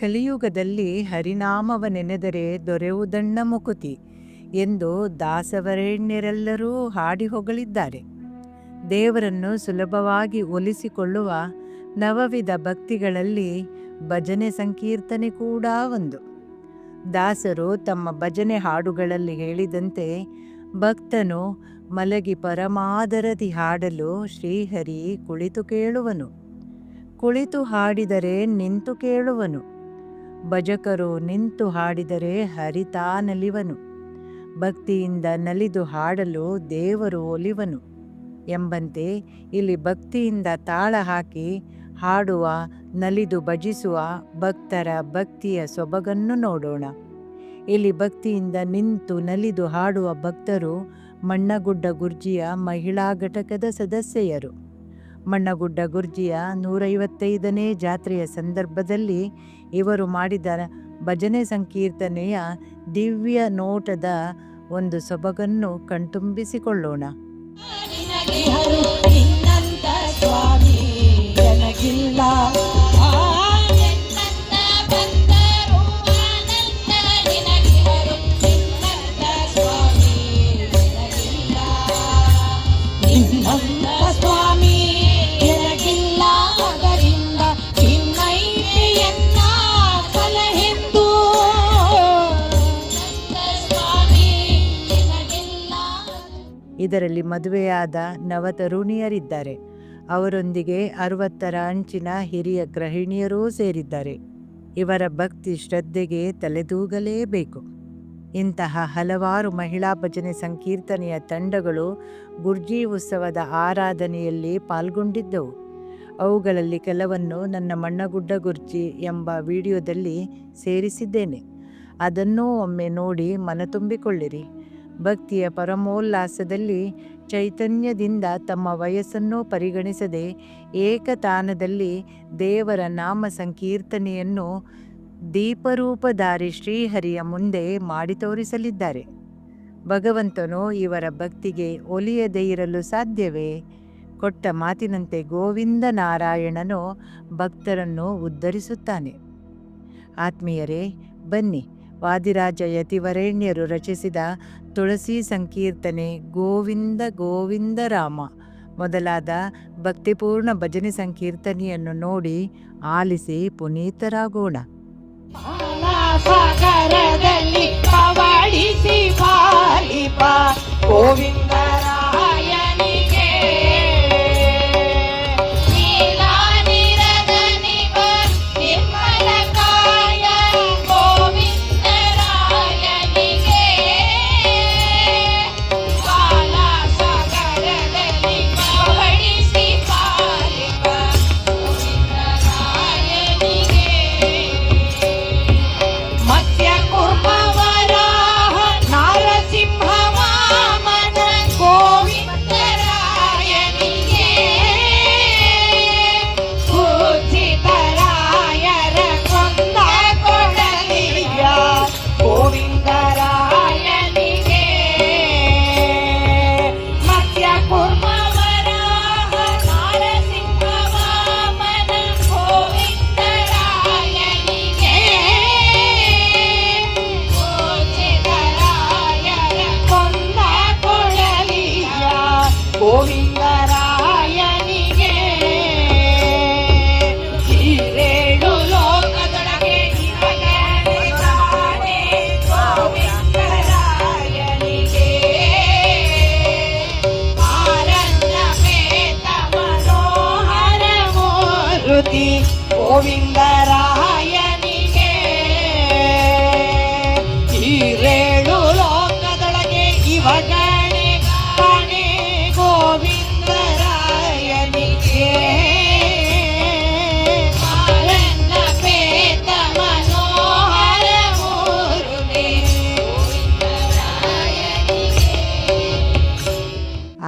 ಕಲಿಯುಗದಲ್ಲಿ ಹರಿನಾಮವ ನೆನೆದರೆ ದೊರೆಯುವುದಣ್ಣ ಮುಕುತಿ ಎಂದು ದಾಸವರೇಣ್ಯರೆಲ್ಲರೂ ಹಾಡಿ ಹೊಗಳಿದ್ದಾರೆ. ದೇವರನ್ನು ಸುಲಭವಾಗಿ ಒಲಿಸಿಕೊಳ್ಳುವ ನವವಿಧ ಭಕ್ತಿಗಳಲ್ಲಿ ಭಜನೆ ಸಂಕೀರ್ತನೆ ಕೂಡ ಒಂದು. ದಾಸರು ತಮ್ಮ ಭಜನೆ ಹಾಡುಗಳಲ್ಲಿ ಹೇಳಿದಂತೆ ಭಕ್ತನು ಮಲಗಿ ಪರಮಾದರದಿ ಹಾಡಲು ಶ್ರೀಹರಿ ಕುಳಿತು ಕೇಳುವನು. ಕುಳಿತು ಹಾಡಿದರೆ ನಿಂತು ಕೇಳುವನು. ಭಜಕರು ನಿಂತು ಹಾಡಿದರೆ ಹರಿತಾ ನಲಿವನು. ಭಕ್ತಿಯಿಂದ ನಲಿದು ಹಾಡಲು ದೇವರು ಒಲಿವನು. ಎಂಬಂತೆ ಇಲ್ಲಿ ಭಕ್ತಿಯಿಂದ ತಾಳ ಹಾಕಿ ಹಾಡುವ, ನಲಿದು ಭಜಿಸುವ ಭಕ್ತರ ಭಕ್ತಿಯ ಸೊಬಗನ್ನು ನೋಡೋಣ. ಇಲ್ಲಿ ಭಕ್ತಿಯಿಂದ ನಿಂತು ನಲಿದು ಹಾಡುವ ಭಕ್ತರು ಮಣ್ಣಗುಡ್ಡ ಗುರ್ಜಿಯ ಮಹಿಳಾ ಘಟಕದ ಸದಸ್ಯೆಯರು. ಮಣ್ಣಗುಡ್ಡ ಗುರ್ಜಿಯ ನೂರೈವತ್ತೈದನೇ ಜಾತ್ರೆಯ ಸಂದರ್ಭದಲ್ಲಿ ಇವರು ಮಾಡಿದ ಭಜನೆ ಸಂಕೀರ್ತನೆಯ ದಿವ್ಯ ನೋಟದ ಒಂದು ಸೊಬಗನ್ನು ಕಣ್ತುಂಬಿಸಿಕೊಳ್ಳೋಣ. ಇದರಲ್ಲಿ ಮದುವೆಯಾದ ನವತರುಣಿಯರಿದ್ದಾರೆ. ಅವರೊಂದಿಗೆ ಅರವತ್ತರ ಅಂಚಿನ ಹಿರಿಯ ಗೃಹಿಣಿಯರೂ ಸೇರಿದ್ದಾರೆ. ಇವರ ಭಕ್ತಿ ಶ್ರದ್ಧೆಗೆ ತಲೆದೂಗಲೇಬೇಕು. ಇಂತಹ ಹಲವಾರು ಮಹಿಳಾ ಭಜನೆ ಸಂಕೀರ್ತನೆಯ ತಂಡಗಳು ಗುರ್ಜಿ ಉತ್ಸವದ ಆರಾಧನೆಯಲ್ಲಿ ಪಾಲ್ಗೊಂಡಿದ್ದವು. ಅವುಗಳಲ್ಲಿ ಕೆಲವನ್ನು ನನ್ನ ಮಣ್ಣಗುಡ್ಡ ಗುರ್ಜಿ ಎಂಬ ವಿಡಿಯೋದಲ್ಲಿ ಸೇರಿಸಿದ್ದೇನೆ. ಅದನ್ನೂ ಒಮ್ಮೆ ನೋಡಿ ಮನತುಂಬಿಕೊಳ್ಳಿರಿ ಭಕ್ತಿಯ ಪರಮೋಲ್ಲಾಸದಲ್ಲಿ ಚೈತನ್ಯದಿಂದ ತಮ್ಮ ವಯಸ್ಸನ್ನು ಪರಿಗಣಿಸದೆ ಏಕತಾನದಲ್ಲಿ ದೇವರ ನಾಮ ಸಂಕೀರ್ತನೆಯನ್ನು ದೀಪರೂಪಧಾರಿ ಶ್ರೀಹರಿಯ ಮುಂದೆ ಮಾಡಿ ತೋರಿಸಲಿದ್ದಾರೆ. ಭಗವಂತನು ಇವರ ಭಕ್ತಿಗೆ ಒಲಿಯದೇ ಇರಲು ಸಾಧ್ಯವೇ? ಕೊಟ್ಟ ಮಾತಿನಂತೆ ಗೋವಿಂದ ನಾರಾಯಣನು ಭಕ್ತರನ್ನು ಉದ್ಧರಿಸುತ್ತಾನೆ. ಆತ್ಮೀಯರೇ, ಬನ್ನಿ. ವಾದಿರಾಜ ಯತಿವರೇಣ್ಯರು ರಚಿಸಿದ ತುಳಸಿ ಸಂಕೀರ್ತನೆ ಗೋವಿಂದ ಗೋವಿಂದ ರಾಮ. ಮೊದಲಾದ ಭಕ್ತಿಪೂರ್ಣ ಭಜನೆ ಸಂಕೀರ್ತನೆಯನ್ನು ನೋಡಿ ಆಲಿಸಿ ಪುನೀತರಾಗೋಣ. ಸಾಗರದಲ್ಲಿ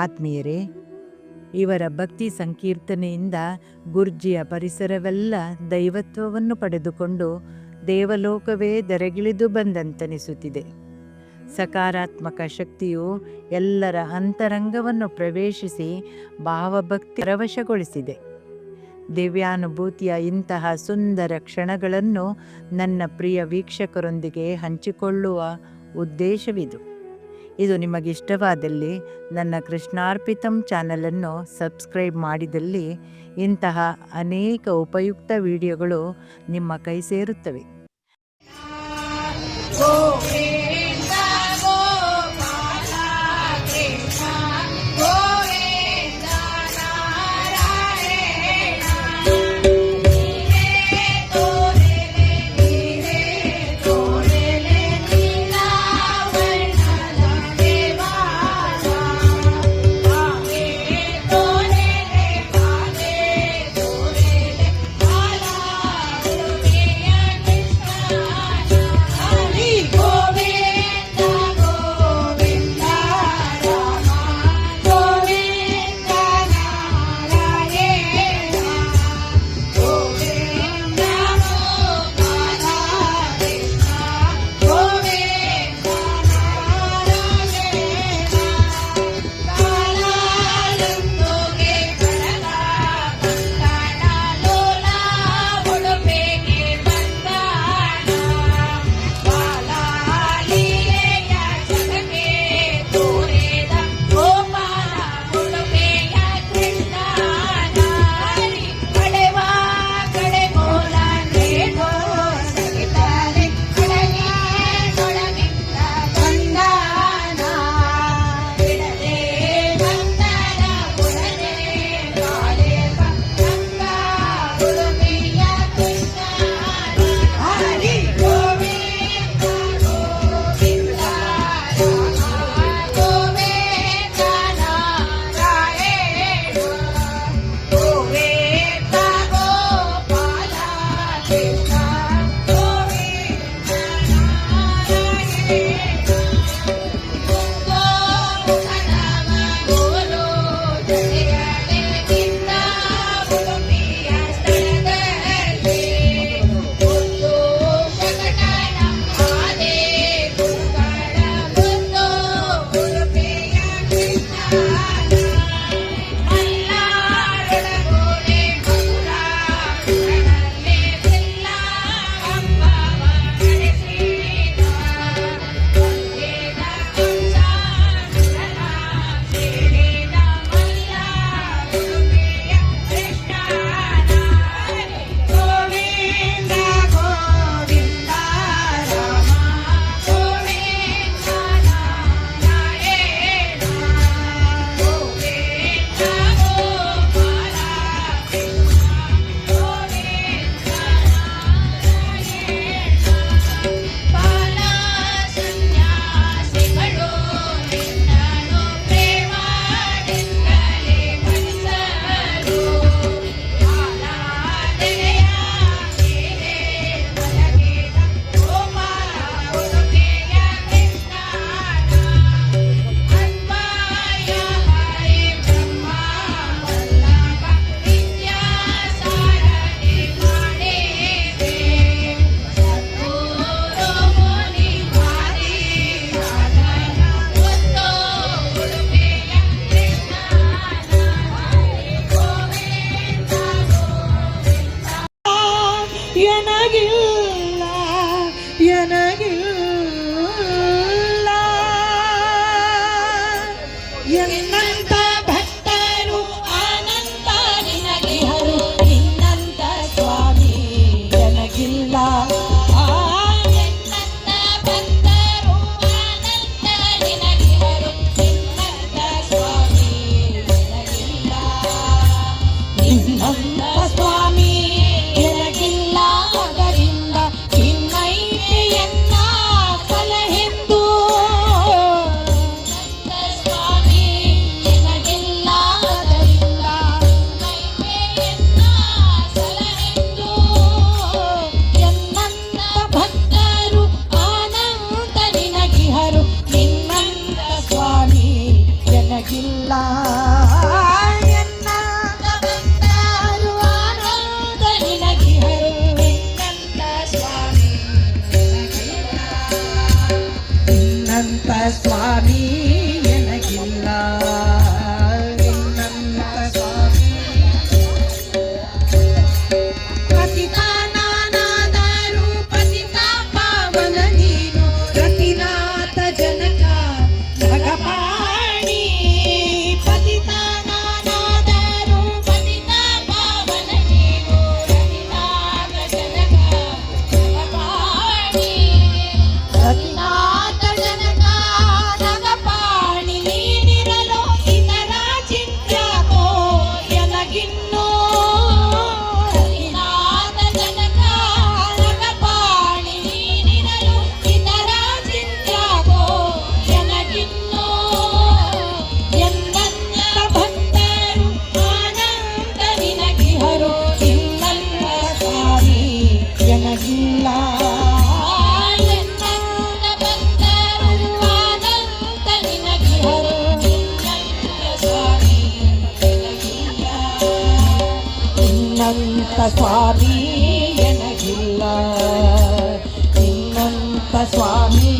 ಆತ್ಮೀಯರೇ, ಇವರ ಭಕ್ತಿ ಸಂಕೀರ್ತನೆಯಿಂದ ಗುರ್ಜಿಯ ಪರಿಸರವೆಲ್ಲ ದೈವತ್ವವನ್ನು ಪಡೆದುಕೊಂಡು ದೇವಲೋಕವೇ ದರೆಗಿಳಿದು ಬಂದಂತನಿಸುತ್ತಿದೆ. ಸಕಾರಾತ್ಮಕ ಶಕ್ತಿಯು ಎಲ್ಲರ ಅಂತರಂಗವನ್ನು ಪ್ರವೇಶಿಸಿ ಭಾವಭಕ್ತಿ ಪ್ರವಶಗೊಳಿಸಿದೆ. ದಿವ್ಯಾನುಭೂತಿಯ ಇಂತಹ ಸುಂದರ ಕ್ಷಣಗಳನ್ನು ನನ್ನ ಪ್ರಿಯ ವೀಕ್ಷಕರೊಂದಿಗೆ ಹಂಚಿಕೊಳ್ಳುವ ಉದ್ದೇಶವಿದು. ಇದು ನಿಮಗೆ ಇಷ್ಟವಾದಲ್ಲಿ ನನ್ನ ಕೃಷ್ಣಾರ್ಪಿತಂ ಚಾನಲನ್ನು ಸಬ್ಸ್ಕ್ರೈಬ್ ಮಾಡಿದಲ್ಲಿ ಇಂತಹ ಅನೇಕ ಉಪಯುಕ್ತ ವಿಡಿಯೋಗಳು ನಿಮ್ಮ ಕೈ ಸೇರುತ್ತವೆ. ಅನಂತ ಸ್ವಾಮಿ ನನಗಿಲ್ಲ ಸ್ವಾಮಿ ನನಗಿಲ್ಲ ಇನ್ನಂತ ಸ್ವಾಮಿ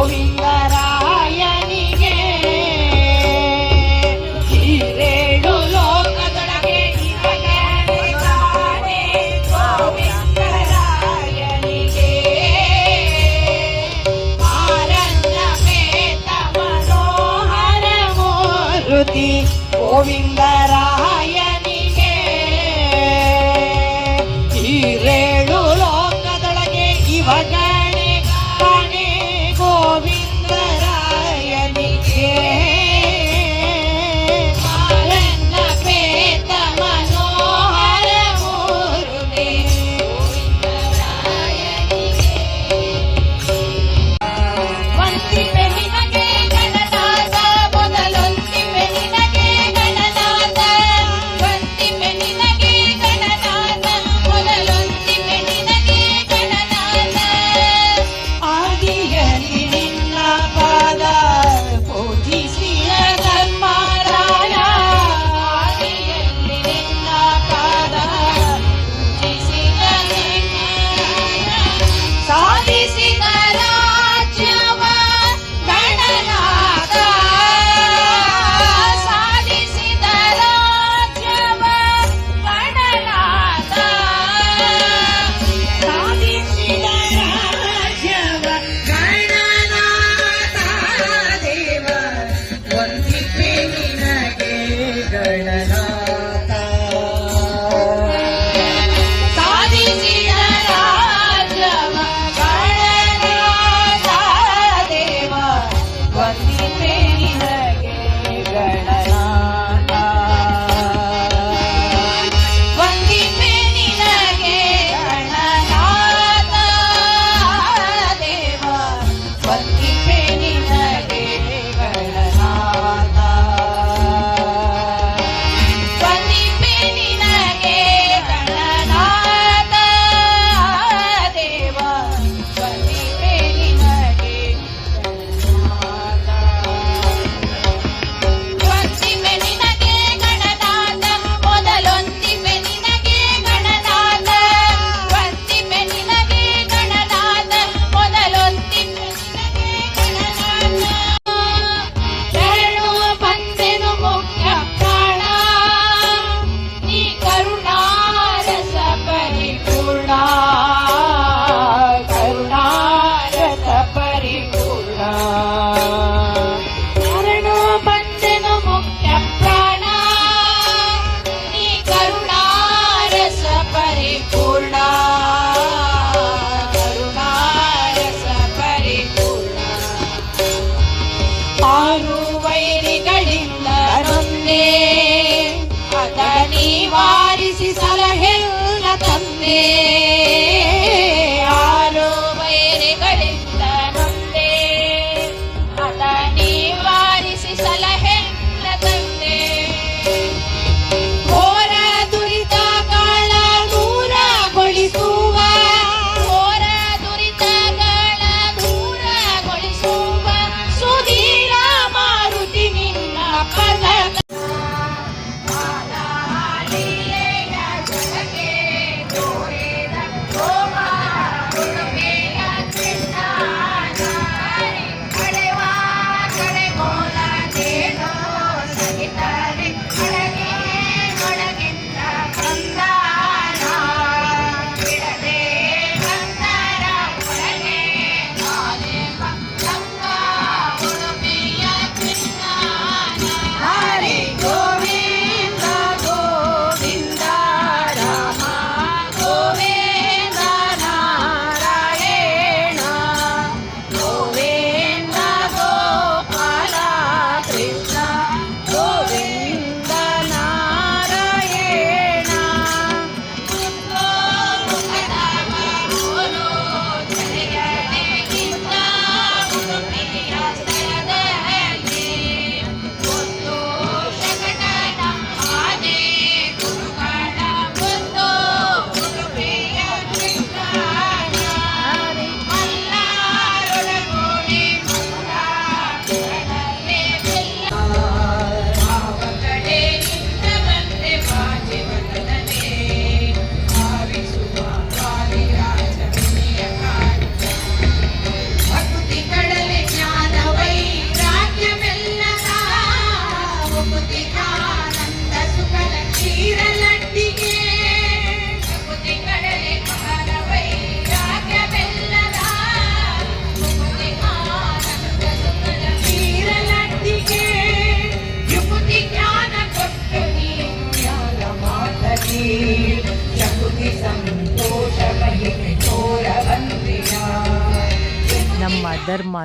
Oh.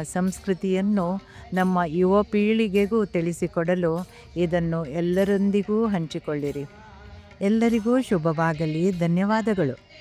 ಸಂಸ್ಕೃತಿಯನ್ನು ನಮ್ಮ ಯುವ ಪೀಳಿಗೆಗೂ ತಿಳಿಸಿಕೊಡಲು ಇದನ್ನು ಎಲ್ಲರೊಂದಿಗೂ ಹಂಚಿಕೊಳ್ಳಿರಿ. ಎಲ್ಲರಿಗೂ ಶುಭವಾಗಲಿ. ಧನ್ಯವಾದಗಳು.